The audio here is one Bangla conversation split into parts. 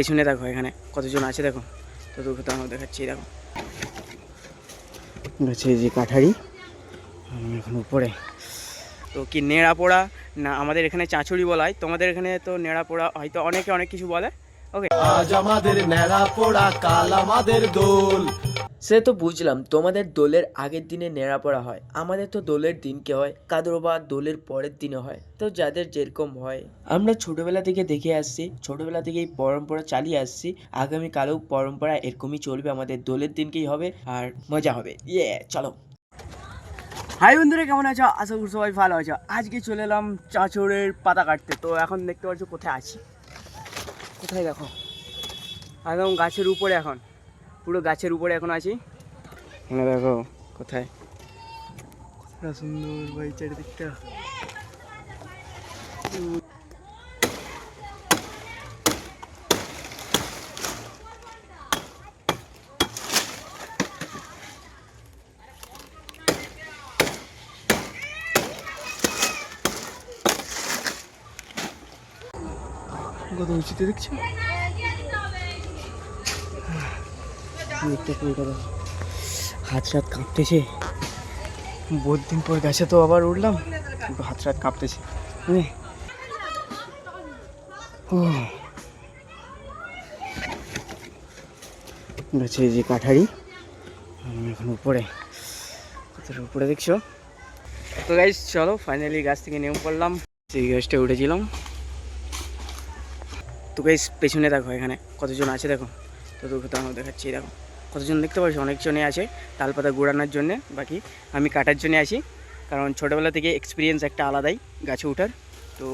পেছনে দেখো এখানে কতজন আছে দেখো। তো দুঃখ আমরা দেখাচ্ছি, দেখো। হচ্ছে যে কাঠারি। এখন উপরে। তো কি নেড়া পোড়া? না, আমাদের এখানে চাঁচুড়ি বলা হয় তোমাদের এখানে তো নেড়া পোড়া হয়তো অনেকে অনেক কিছু বলে। ওকে আজ আমাদের নেড়া পোড়া, কাল আমাদের দোল। সে তো বুঝলাম, তোমাদের দোলের আগের দিনে নেড়া পড়া হয়। আমাদের তো দোলের দিনকে হয়, কাদর বা দোলের পরের দিনে হয়। তো যাদের যেরকম হয়। আমরা ছোটবেলা থেকে দেখে আসছি, ছোটবেলা থেকে এই পরম্পরা চালিয়ে আসছি। আগামীকালেও পরম্পরা এরকমই চলবে, আমাদের দোলের দিনকেই হবে আর মজা হবে। ইয়ে চলো। হাই বন্ধুরা, কেমন আছো? আশা করি সবাই ভালো আছো। আজকে চলে এলাম চাঁচড়ের পাতা কাটতে। তো এখন দেখতে পাচ্ছ কোথায় আছি। কোথায় দেখো? একদম গাছের উপরে এখন। পুরো গাছের উপরে এখন আছি। এখানে দেখো কোথায়? কতটা সুন্দর ভাই চারিদিকটা। কত উঁচুতে দেখছ? হাত সাত কাঁপতেছে। বহুত দিন পর গাছে তো আবার উঠলাম। হাত সাত কাঁপতেছে। গাছে যে কাঠারি। এখন উপরে। উপরে দেখছ? তো গাইজ চলো ফাইনালি গাছ থেকে নেমে পড়লাম। সেই গাছটা উঠেছিলাম। তো গাইজ পেছনে দেখো এখানে কতজন আছে দেখো। তো তোকে তো আমরা দেখাচ্ছি, দেখো। কতজন দেখতে পাচ্ছ? অনেকজনই আছে তালপাতা গুড়ানোর জন্যে, বাকি আমি কাটার জন্য আছি। কারণ ছোটোবেলা থেকে এক্সপিরিয়েন্স একটা আলাদাই গাছে ওঠার তো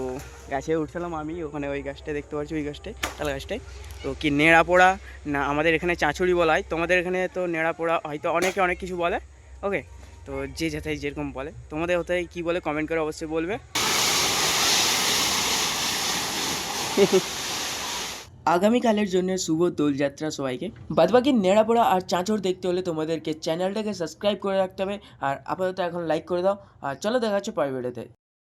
গাছে উঠছিলাম আমি, ওখানে ওই গাছটা দেখতে পাচ্ছি, ওই গাছটায়, তাল গাছটায়। তো কি নেড়া পোড়া? না, আমাদের এখানে চাঁচুড়ি বলা হয়। তোমাদের এখানে তো নেড়া পোড়া হয়তো অনেকে অনেক কিছু বলে। ওকে তো যে যেথায় যেরকম বলে। তোমাদের ওথায় কী বলে কমেন্ট করে অবশ্যই বলবে। আগামীকালের জন্য শুভ দোলযাত্রা সবাইকে। বাদবাকি নেড়াপোড়া আর চাঁচড় দেখতে হলে তোমাদেরকে চ্যানেলটাকে সাবস্ক্রাইব করে রাখতে হবে। আর আপাতত এখন লাইক করে দাও। আর চলো দেখা পরের ভিডিওতে